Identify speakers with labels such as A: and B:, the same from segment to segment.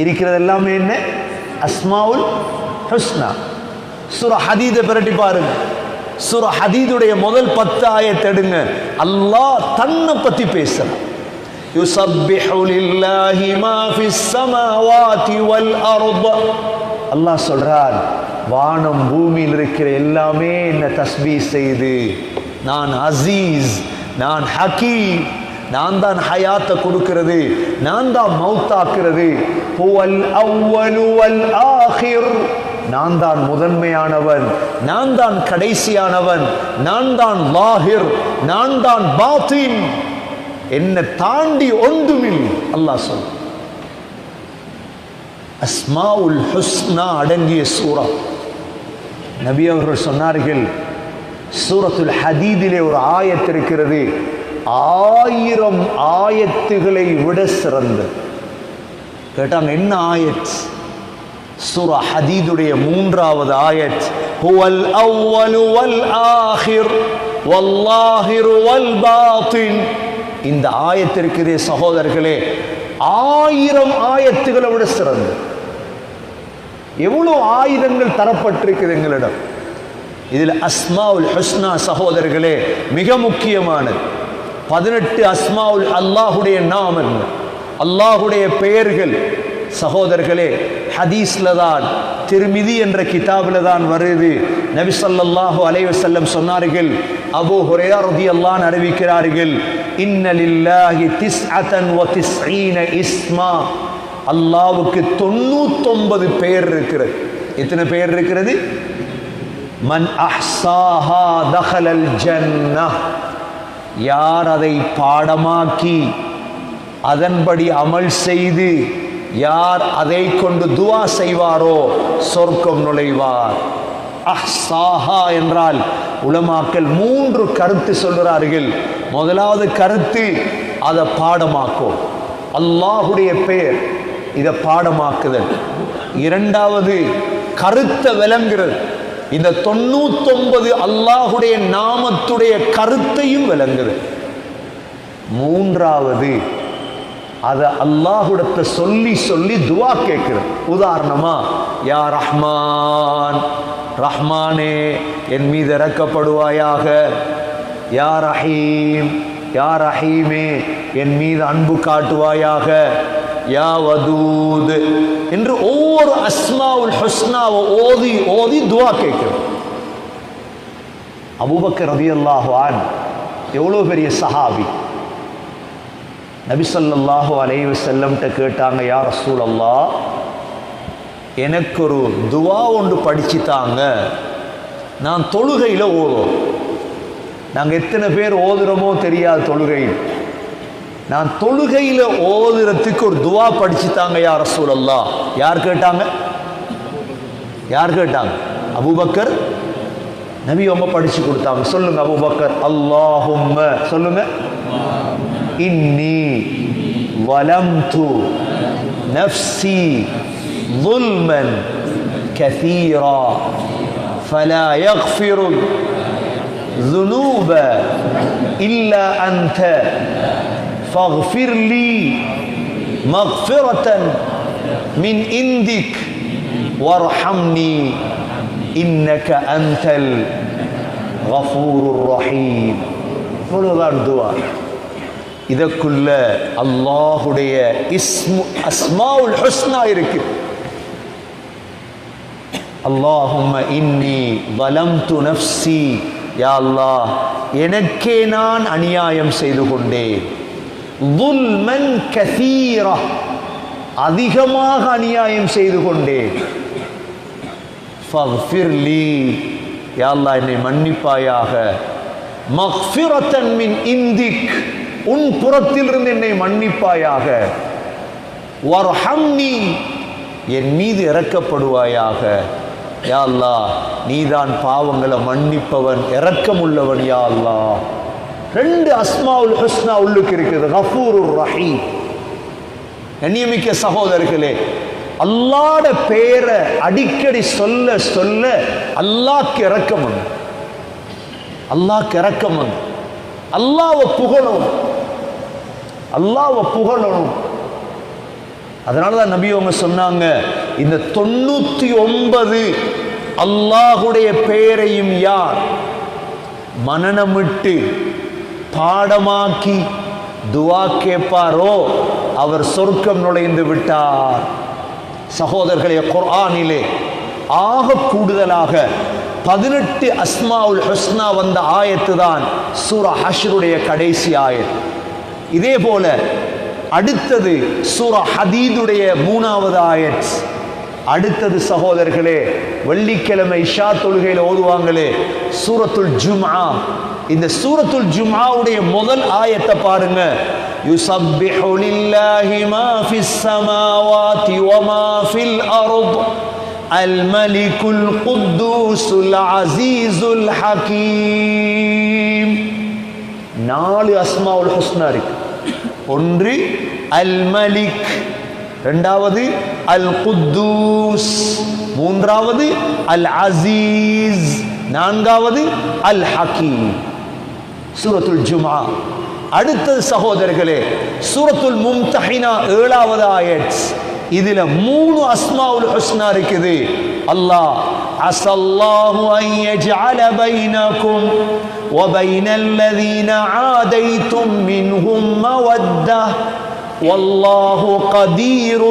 A: இருக்கிறது எல்லாமே என்ன அஸ்மாவுல் ஹுஸ்னா சுர ஹதீதை பிரட்டி பாருங்க சுர ஹதீதுடைய முதல் பத்து ஆயத்தெடுங்க அல்லாஹ் தன்னை பத்தி பேசுறான் يسبح لله ما في السماوات والأرض அல்லாஹ் சொல்றார் வானம் பூமியில் இருக்கிற எல்லாமே என்ன தஸ்பீ செய்து நான் அசீஸ் நான் ஹக்கீம் நான் தான் ஹயாத்தை கொடுக்கிறது நான் தான் மௌத்தாக்குறது ஹுவல் அவ்வலு ஆஹிர். நான் தான் முதன்மையானவன் நான் தான் கடைசியானவன் நான் தான் லாஹிர் நான் தான் பாத்தின். என்னை தாண்டி ஒன்றுமில் அல்லாஹ் சொல் அஸ்மாவுல் ஹுஸ்னா அடங்கிய சூரா. நபி அவர்கள் சொன்னார்கள் சூரத்துல் ஹதீதிலே ஒரு ஆயத்திருக்கிறது ஆயிரம் ஆயத்துகளை விட சிறந்தது. கேட்டாங்க என்ன ஆயத்? சுர ஹதீதுடைய மூன்றாவது ஆயத். ஹுவல் அவ்வலு வல் ஆஹிர் வல்லாஹிர் வல் பாத்தின். இந்த ஆயத்திற்கிறே சகோதரர்களே. ஆயிரம் ஆயத்துகளை விட சிறந்தது. எவ்வளவு ஆயுதங்கள் தரப்பட்டிருக்குது எங்களிடம். இதில் அஸ்மாவுல் ஹஸ்னா சகோதரர்களே மிக முக்கியமானது. பதினெட்டு அஸ்மாவுல் அல்லாஹுடைய நாமங்கள் அல்லாஹுடைய பெயர்கள். சகோதரர்களே ஹதீஸ்ல தான் திருமிதி என்ற கிதாபில் தான் வருது. நபி ஸல்லல்லாஹு அலைஹி சொன்னார்கள் அபூ ஹுரைரா அல்லான் அறிவிக்கிறார்கள் இன்னலில்லாஹி திஸ்அத்தன் வ திஸ்ஈன இஸ்மா. அல்லாவுக்கு தொண்ணூத்தொன்பது பெயர் இருக்கிறது. எத்தனை பெயர் இருக்கிறது? மன் அஹ்சாஹா தஹலல் ஜன்னா யார் அதை பாடமாக்கி அதன்படி அமல் செய்து யார் அதை கொண்டு துவா செய்வாரோ சொர்க்கம் நுழைவார். அஹ்சாஹா என்றால் உலமாக்கள் மூன்று கருத்து சொல்கிறார்கள் முதலாவது கருத்து அதை பாடமாக்கும் அல்லாஹுடைய பெயர் இதை பாடமாக்குதல். இரண்டாவது கருத்தை விளங்குறது இந்த தொண்ணூத்தொன்பது அல்லாஹுடைய நாமத்துடைய கருத்தையும் விளங்குது. மூன்றாவது அதை அல்லாஹுடத்தை சொல்லி சொல்லி துவா கேட்கிறது உதாரணமா யா ரஹ்மான் ரஹ்மானே என் மீது இறக்கப்படுவாயாக. யா ரஹீம் யா ரஹீமே என் மீது அன்பு காட்டுவாயாக. யா வதூத் என்று ஒவ்வொரு அஸ்மாவுல் ஹுஸ்னாவை ஓதி ஓதி துவா கேட்கிறது அபுபக்கர் ரதியல்லாஹு அன் எவ்வளோ பெரிய சஹாபி. நபிசல்லாஹு அலைவு செல்லம்கிட்ட கேட்டாங்க கேட்டாங்க ரசூல் அல்லா எனக்கு ஒரு துவா ஒன்று படிச்சு தாங்க நான் தொழுகையில் ஓதும் நாங்கள் எத்தனை பேர் ஓதுறோமோ தெரியாது தொழுகையில். நான் தொழுகையில் ஓதுறதுக்கு ஒரு துவா படிச்சு தாங்க யா ரசூலல்லாஹ் யார் கேட்டாங்க யார் கேட்டாங்க அபூபக்கர் நபி அவங்க படிச்சு கொடுத்தாங்க சொல்லுங்க அபூபக்கர் அல்லாஹும்ம சொல்லுங்க இன்னி வலம்து நஃப்சி ظلما كثيرا فلا يغفر الذنوب إلا أنت فاغفر لي مغفرة من عندك وارحمني إنك أنت الغفور الرحيم இவ்வளவுதான் துவா இதற்குள்ள அல்லாஹுடைய இஸ்மு அஸ்மாவுல் ஹுஸ்னா இருக்கு அல்லாஹும்ம இன்னி வலம்து நஃப்சி யா அல்லாஹ் எனக்கே நான் அநியாயம் செய்து கொண்டேன் ظُلْمًا كثيرا அதிகமாக அநியாயம் செய்து கொண்டேன் ஃபக்ஃபிர் யா என்னை மன்னிப்பாயாக. மின் இந்திக். உன் புறத்திலிருந்து என்னை மன்னிப்பாயாக. வர்ஹம்னி. என் மீது இறக்கப்படுவாயாக. யா நீதான் பாவங்களை மன்னிப்பவன் இறக்கமுள்ளவன் யா அல்லாஹ். ரெண்டு அஸ்மாவுல் ஹுஸ்னா உள்ளுக்கு இருக்குது. கஃபூருர் ரஹீம். கண்ணியமிக்க சகோதரர்களே அல்லாட பேரை அடிக்கடி சொல்ல சொல்ல அல்லாக்கு இறக்கம் வந்து அல்லாக்கு இறக்கம் வந்து அல்லாவை புகழணும் அல்லாவை புகழணும் அதனால தான் நபி அவங்க சொன்னாங்க இந்த தொண்ணூத்தி ஒன்பது அல்லாஹுடைய பெயரையும் யார்? மனநமிட்டு பாடமாக்கி துவா கேட்பாரோ அவர் சொர்க்கம் நுழைந்து விட்டார். சகோதரர்களே குர்ஆனிலே ஆக கூடுதலாக பதினெட்டு அஸ்மாவுல் ஹஸ்னா வந்த ஆயத்து தான் சூரா ஹஷருடைய கடைசி ஆயத். இதே போல அடுத்தது சூரா ஹதீதுடைய மூணாவது ஆயத். அடுத்தது சகோதரர்களே வெள்ளிக்கிழமை இஷா தொழுகையில் ஓதுவாங்களே சூரத்துல் ஜும்ஆ. இந்த சூரத்துல் ஜும்ஆவுடைய முதல் ஆயத்தை பாருங்க. யுசப்பிஹு லில்லாஹி மா ஃபிஸ் சமாவாதி வ மா ஃபில் அர்த். அல் மலிகுல் குத்தூசுல் அஸீஸுல் ஹகீம். நாலு அஸ்மாவுல் ஹுஸ்னா இருக்கு. ஒன்று அல் மலிக். ரெண்டாவது அல் குத்தூஸ் மூன்றாவது அல் அசீஸ் நான்காவது அல் ஹக்கீம் சூரத்துல் ஜுமா அடுத்தது சகோதரர்களே சூரத்துல் மும்தஹினா ஏழாவது ஆயட்ஸ் இதுல மூணு அஸ்மாவுல் ஹுஸ்னா இருக்குது அல்லாஹ் அசல்லாஹு அன் யஜ்அல பைனக்கும் வ பைனல் லதீன ஆதைத்தும் மின்ஹும் மவத்தஹ் والله قدير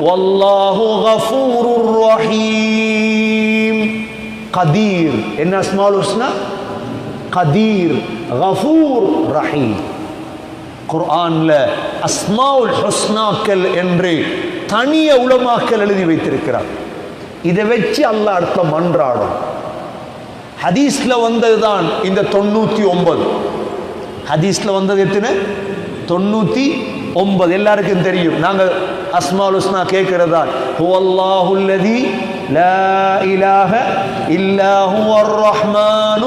A: والله غفور رحيم قدير என்ன அஸ்மாவுல் ஹுஸ்னா கதீர் கஃபூர் ரஹீம் குர்ஆன்ல அஸ்மாவுல் ஹுஸ்னாக்கள் என்று தனிய உலமாக்கள் எழுதி வைத்திருக்கிறார் இதை வச்சு அல்லாஹ் அடுத்த மன்றாடும் ஹதீஸ்ல வந்ததுதான் இந்த தொண்ணூத்தி ஒன்பது ஹதீஸ்ல வந்தது எத்தனை தொண்ணூத்தி ஒன்பது எல்லாருக்கும் தெரியும் நாங்க அஸ்மால் ஹுஸ்னா கேட்கிறதா ஹுவல்லாஹுல்லதி لا إله إلا هو الرحمن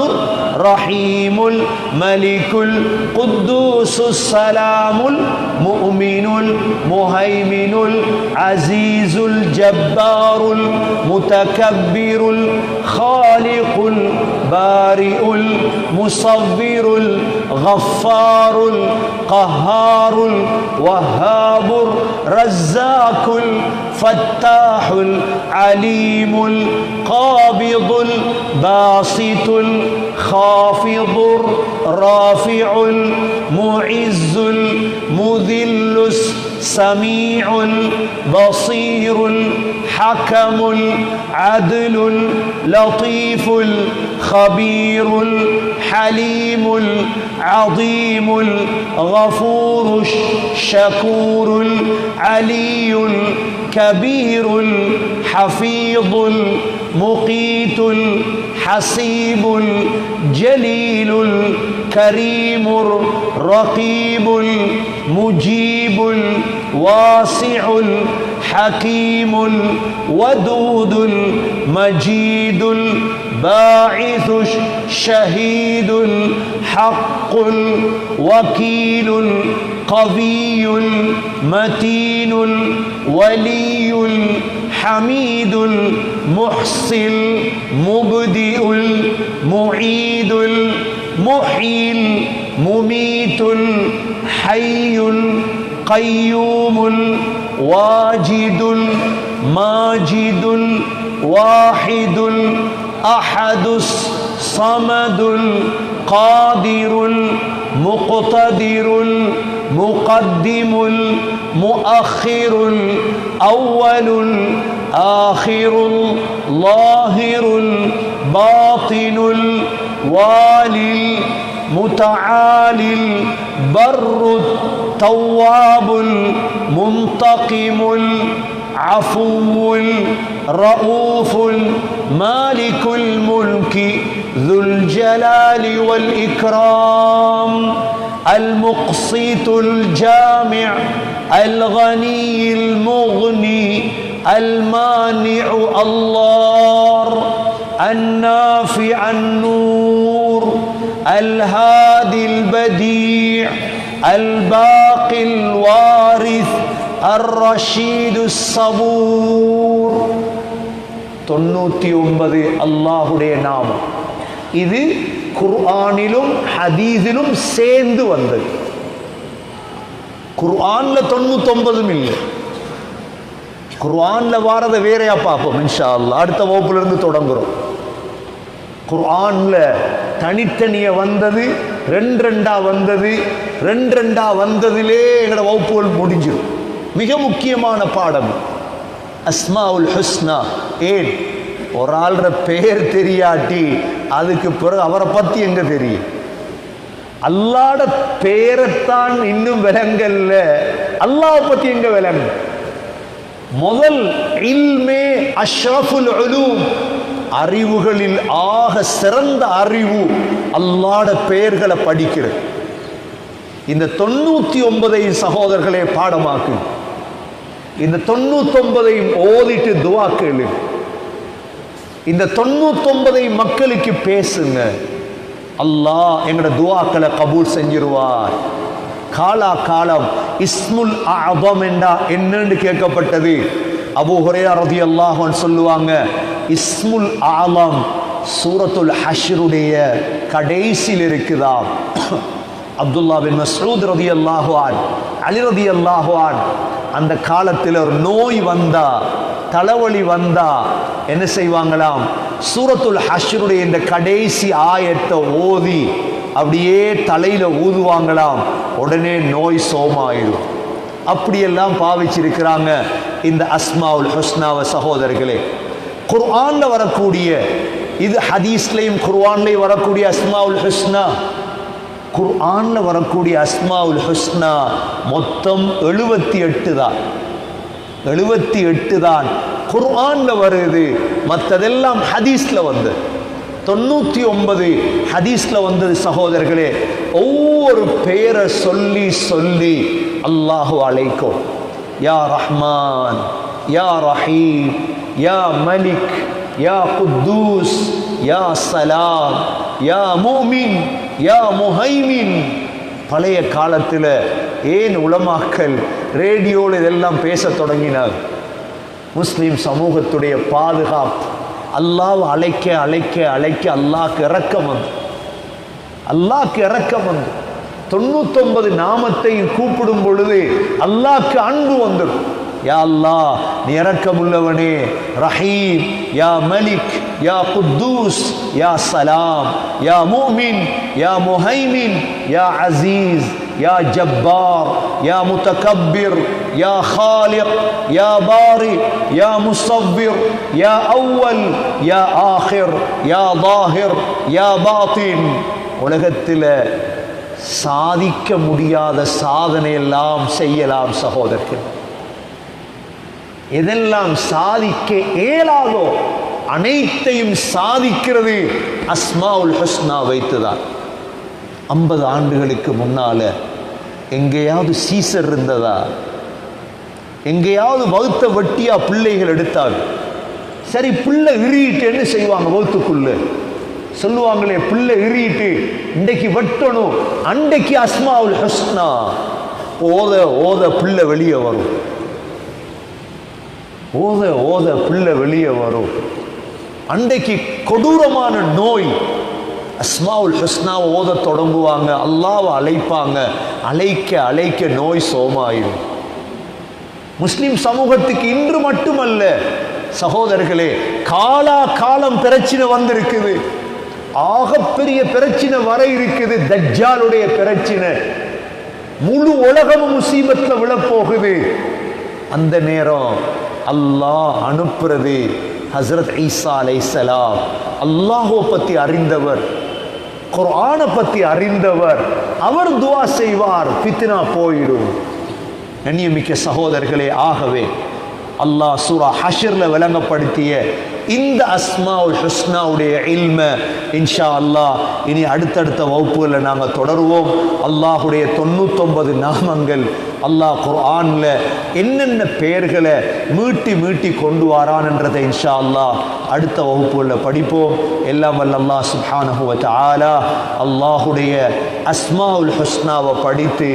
A: الرحيم الملك القدوس السلام المؤمن المهيمن العزيز الجبار المتكبر الخالق البارئ المصور الغفار القهار الوهاب الرزاق الفتاح العليم القابض الباسط الخافض الرافع المعز المذل سميع بصير حكم عدل لطيف خبير حليم عظيم غفور شكور علي كبير حفيظ مقيت حسيب جليل الكريم الرقيب المجيب الواسع الحكيم الودود المجيد الباعث الشهيد الحق الوكيل القوي المتين الولي الحميد المحصي المبدئ المعيد المحيي المميت الحي القيوم الواجد الماجد الواحد الأحد الصمد القادر المقتدر المقدم المؤخر الأول الآخر الظاهر الباطن الوالي المتعالي البر التواب المنتقم العفو الرؤوف المالك الملك ذو الجلال والإكرام المقسط الجامع الغني المغني المانع الله النافع النور الهادي البديع الباقي الوارث الرشيد الصبور தொண்ணூத்தி ஒன்பது அல்லாஹுடைய நாமம் இது குர்ஆனிலும் ஹதீஸிலும் சேர்ந்து வந்தது குர்ஆன்ல தொண்ணூத்தொன்பதும் இல்லை குர்ஆன்ல வாரதை வேறையா பார்ப்போம் இன்ஷா அல்லாஹ் அடுத்த வகுப்புல இருந்து தொடங்குறோம் குர்ஆனில் தனித்தனியாக வந்தது ரெண்டு ரெண்டாக வந்தது ரெண்டு ரெண்டாக வந்ததிலே எங்களோட வகுப்புகள் முடிஞ்சிடும். மிக முக்கியமான பாடம். அஸ்மாவுல் ஹுஸ்னா. ஏன்? ஒரு ஆள்ற பெயர் தெரியாட்டி அதுக்கு பிறகு அவரை பற்றி எங்கே தெரியும்? அல்லாட பேரைத்தான் இன்னும் விலங்கல்ல அல்லாஹ் பற்றி எங்கே விலங்கு முதல் இல்மே அஷ்ரஃபுல் அலூம் அறிவுகளில் ஆக சிறந்த அறிவு அல்லாட பெயர்களை படிக்கிறது. இந்த தொண்ணூத்தி ஒன்பதையும் சகோதரர்களே பாடமாக்கு. இந்த தொண்ணூத்தி ஒன்பதையும் ஓதிட்டு துவா கேளு. இந்த தொண்ணூத்தி மக்களுக்கு பேசுங்க. அல்லாஹ் எங்களோட துவாக்களை கபூல் செஞ்சிருவார். காலா காலம் இஸ்முல் அபம் என்றா என்னன்னு கேட்கப்பட்டது. அபு ஹுரையா ரதி அல்லாஹன் சொல்லுவாங்க இஸ்முல் ஆலம் சூரத்துல் ஹஷருடைய கடைசியில் இருக்குதாம் அப்துல்லா பின் மசூத் ரதி அல்லாஹுவான் அலி ரதி அல்லாஹுவான் அந்த காலத்தில் ஒரு நோய் வந்தா தலைவலி வந்தா என்ன செய்வாங்களாம்? சூரத்துல் ஹஷருடைய இந்த கடைசி ஆயத்தை ஓதி அப்படியே தலையில ஊதுவாங்களாம். உடனே நோய் சோமாயிடும் அப்படியெல்லாம் பாவிச்சிருக்கிறாங்க. இந்த அஸ்மாவுல் ஹுஸ்னாவ சகோதரர்களே குர்ஆன்ல வரக்கூடிய இது ஹதீஸ்லையும் குர்ஆன்லையும் வரக்கூடிய அஸ்மாவுல் ஹுஸ்னா குர்ஆன்ல வரக்கூடிய அஸ்மாவுல் ஹுஸ்னா மொத்தம் எழுபத்தி எட்டு தான் எழுபத்தி எட்டு தான் குர்ஆன்ல வருது மற்றதெல்லாம் ஹதீஸ்ல வந்து தொண்ணூத்தி ஒன்பது ஹதீஸ்ல வந்தது சகோதரர்களே ஒவ்வொரு பெயரை சொல்லி சொல்லி அல்லாஹு அழைக்கும் யா ரஹ்மான் யா ரஹீம் யா மலிக் யா குத்தூஸ் யா சலாம் யா மூமின் யா முஹைமின். பழைய காலத்தில் ஏன் உளமாக்கல் ரேடியோவில் இதெல்லாம் பேச தொடங்கினார்? முஸ்லீம் சமூகத்துடைய பாதுகாப்பு. அல்லாஹ் அழைக்க அழைக்க அழைக்க அல்லாஹ்க்கு இறக்கம் வந்து அல்லாஹ்க்கு இறக்கம் வந்து தொண்ணூத்தொன்பது நாமத்தை கூப்பிடும் பொழுது அல்லாக்கு அன்பு வந்துடும் யா அல்லா நீ இறக்கமுள்ளவனே ரஹீம் யா மலிக் யா குத்தூஸ் யா சலாம் யா மூமின் யா முஹைமின் யா அசீஸ் யா ஜப்பார் யா முத்தகப்பிர் யா ஹாலிக் யா பாரி யா முசவ்விர் யா அவ்வல் யா ஆஹிர் யா தாஹிர் யா பாத்தின். உலகத்தில் சாதிக்க முடியாத சாதனை எல்லாம் செய்யலாம் சகோதரர்கள். எதெல்லாம் சாதிக்க இயலாதோ அனைத்தையும் சாதிக்கிறது அஸ்மாவுல் ஹஸ்னா வைத்துதான். ஐம்பது ஆண்டுகளுக்கு முன்னால எங்கேயாவது சீசர் இருந்ததா? எங்கேயாவது வகுத்த வட்டியா பிள்ளைகள் எடுத்தாங்க சரி பிள்ளை இறியிட்டு என்ன செய்வாங்க வகுத்துக்குள்ள. சொல்லுவாங்களே பிள்ளை இறியிட்டு இன்றைக்கு வெட்டணும். அன்றைக்கு அஸ்மாவுல் ஹஸ்னா. ஓத ஓத பிள்ளை வெளியே வரும். ஓத ஓத பிள்ளை வெளியே வரும். அன்றைக்கு கொடூரமான நோய். அஸ்மாவுல் ஹஸ்னாவை ஓத தொடங்குவாங்க அல்லாவை அழைப்பாங்க. அழைக்க அழைக்க நோய் சோமாயிடும் முஸ்லிம் சமூகத்துக்கு இன்று மட்டுமல்ல சகோதரர்களே காலா காலம் பிரச்சனை வந்திருக்குது. ஆகப்பெரிய பிரச்சனை வர இருக்குது. தஜ்ஜாலுடைய பிரச்சனை. முழு உலகமும் முசீபத்தில் விழப்போகுது. அந்த நேரம் அல்லாஹ் அனுப்புறது ஹசரத் ஈசா அலைசலாம் அல்லாஹுவை பற்றி அறிந்தவர் குரானை பற்றி அறிந்தவர் அவர் துவா செய்வார் பித்னா போயிடும். கண்ணியமிக்க சகோதரர்களே ஆகவே அல்லாஹ் சூரா ஹஷரில் விளங்கப்படுத்திய இந்த அஸ்மா உல் ஹுஸ்னாவுடைய இல்ம இன்ஷா அல்லாஹ் இனி அடுத்தடுத்த வகுப்புகளில் நாங்கள் தொடருவோம். அல்லாஹுடைய தொண்ணூத்தொன்பது நாமங்கள் அல்லாஹ் குர்ஆனில் என்னென்ன பெயர்களை மீட்டி மீட்டி கொண்டு வாரான்ன்றதை இன்ஷா அல்லாஹ் அடுத்த வகுப்புகளில் படிப்போம். எல்லாம் வல்ல அல்லாஹ் சுஹானஹுவ ஆலா அல்லாஹுடைய அஸ்மா உல் ஹுஸ்னாவை படித்து